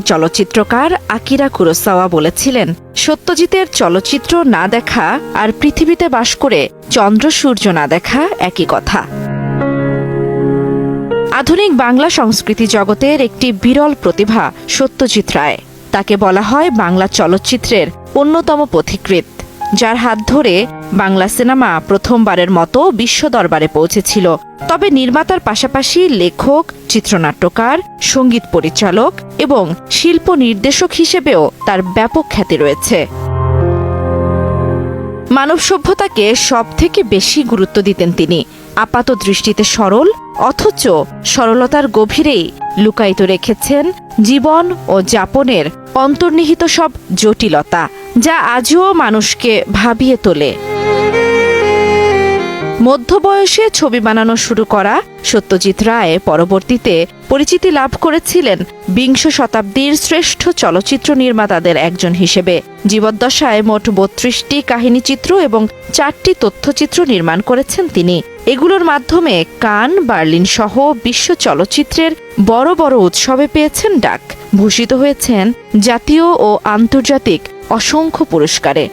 চলচ্চিত্রকার Akira Kurosawa বলেছিলেন, সত্যজিতের চলচ্চিত্র না দেখা আর পৃথিবীতে বাস করে চন্দ্র সূর্য না দেখা একই কথা। আধুনিক বাংলা সংস্কৃতি জগতের একটি বিরল প্রতিভা সত্যজিৎ রায়। তাকে বলা হয় বাংলা চলচ্চিত্রের অন্যতম পথিকৃৎ। যার হাত ধরে বাংলা সিনেমা প্রথমবারের মতো বিশ্ব দরবারে পৌঁছেছিল। তবে নির্মাতার পাশাপাশি লেখক, চিত্রনাট্যকার, সংগীত পরিচালক এবং শিল্প নির্দেশক হিসেবেও তার ব্যাপক খ্যাতি রয়েছে। মানব সভ্যতাকে সব থেকে বেশি গুরুত্ব দিতেন তিনি। আপাত দৃষ্টিতে সরল, অথচ সরলতার গভীরেই লুকায়িত রেখেছেন জীবন ও যাপনের অন্তর্নিহিত সব জটিলতা। যা আজও মানুষকে ভাবিয়ে তোলে। মধ্যবয়সে ছবি বানানো শুরু করা সত্যজিৎ রায় পরবর্তীতে পরিচিতি লাভ করেছিলেন বিংশ শতাব্দীর শ্রেষ্ঠ চলচ্চিত্র নির্মাতাদের একজন হিসেবে। জীবদ্দশায় মোট বত্রিশটি কাহিনীচিত্র এবং চারটি তথ্যচিত্র নির্মাণ করেছেন তিনি। এগুলোর মাধ্যমে কান, বার্লিন সহ বিশ্ব চলচ্চিত্রের বড় বড় উৎসবে পেয়েছেন ডাক। ভূষিত হয়েছেন জাতীয় ও আন্তর্জাতিক অসংখ্য পুরস্কারে।